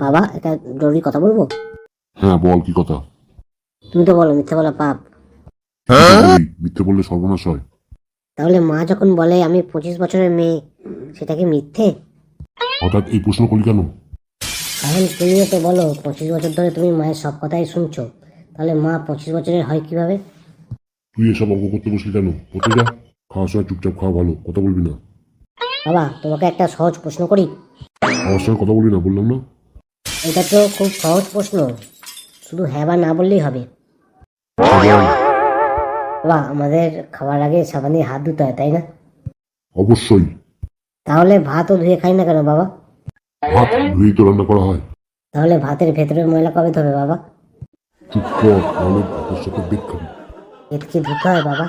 বাবা একটা জরুরি কথা বলব? হ্যাঁ বল কি কথা? তুমি তো বলো মিথ্যে বলা পাপ। বলি, মিথ্যে বললে সর্বনাশ হয়। তাহলে মা যখন বলে আমি পঁচিশ বছরের মেয়ে সেটা কি মিথ্যে? হঠাৎ এই প্রশ্ন করলি কেন? কারণ তুমিও তো বলো পঁচিশ বছর ধরে তুমি মায়ের সব কথাই শুনছো। তাহলে মা পঁচিশ বছরের হয় কীভাবে? তুই এসব অঙ্ক করতে বসলি কেন? পড়তে যা? খাওয়ার সময় চুপচাপ খাওয়া ভালো কথা বলবি না। বাবা তোমাকে একটা সহজ প্রশ্ন করি। আমার সঙ্গে কথা বলবি না বললাম না? এটা তো খুব সহজ প্রশ্ন। শুধু হ্যাঁ বা না বললেই হবে। বাবা আমাদের খাবার আগে সাবান হাত ধুতে হয় তাই না? অবশ্যই। তাহলে ভাতও ধুয়ে খাই না কেন বাবা? ভাত ধুয়েই তো রান্না করা হয়। তাহলে ভাতের ভেতরের ময়লা কবে ধোবে বাবা? চুপ কর নাহলে ভাতের সাথে ধুতে হয় বাবা।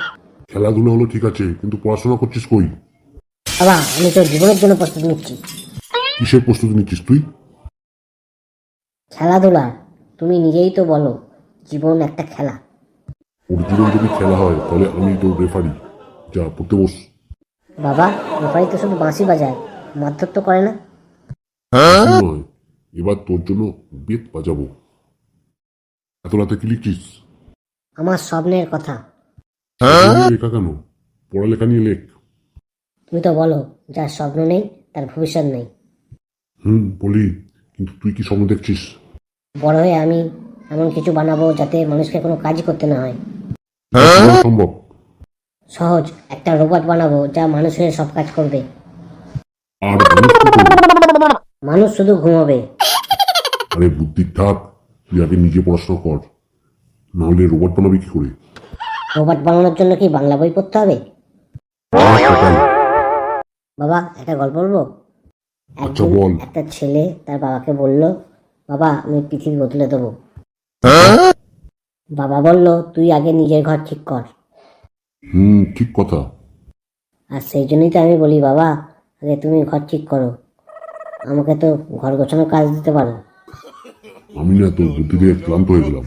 খেলাধুলা হলো ঠিক আছে কিন্তু পড়াশোনা করছিস কই? বাবা আমি তো জীবনের জন্য প্রস্তুতি নিচ্ছি। কিসের প্রস্তুতি নিচ্ছিস তুই? খেলাধুলা তুমি নিজেই তো বলো জীবন একটা খেলা। ওর জীবন যদি খেলা হয় তাহলে আমি তোর রেফারি যা পড়তে বস। বাবা রেফারি তো শুধু বাঁশি বাজায় মারধর তো করে না। কিছু নয় এবার তোর জন্য বেত বাজাবো। এত রাতে কি লিখছিস? আমার স্বপ্নের কথা। নিয়ে লেখা কেন? পড়ালেখা নিয়ে লেখ। তুমি তো বলো যার স্বপ্ন নেই তার ভবিষ্যৎ নেই। হুম বলি। কিন্তু তুই কি স্বপ্ন দেখছিস? বড় হয়ে আমি এমন কিছু বানাবো যাতে মানুষকে কোনো কাজই করতে না হয়। সম্ভব? সহজ একটা রোবট বানাবো যা মানুষের সব কাজ করবে। আর মানুষ কি করবে? মানুষ শুধু ঘুমাবে। আরে বুদ্ধি থাক তুই আগে নিজে পড়াশোনা কর। নাহলে রোবট বানাবি কি করে? রোবট বানানোর জন্য কি বাংলা বই পড়তে হবে? বাবা একটা গল্প বলব? আচ্ছা বল। একটা ছেলে তার বাবাকে বলল বাবা আমি পৃথিবী বদলে দেবো। বাবা বলল তুই আগে নিজের ঘর ঠিক কর। হুম ঠিক কথা। আর সেই জন্যই তো আমি বলি বাবা আগে তুমি ঘর ঠিক করো। আমাকে তো ঘর গোছানোর কাজ দিতে পারো। আমি না তোর বুদ্ধি দিয়ে ক্লান্ত হয়ে গেলাম।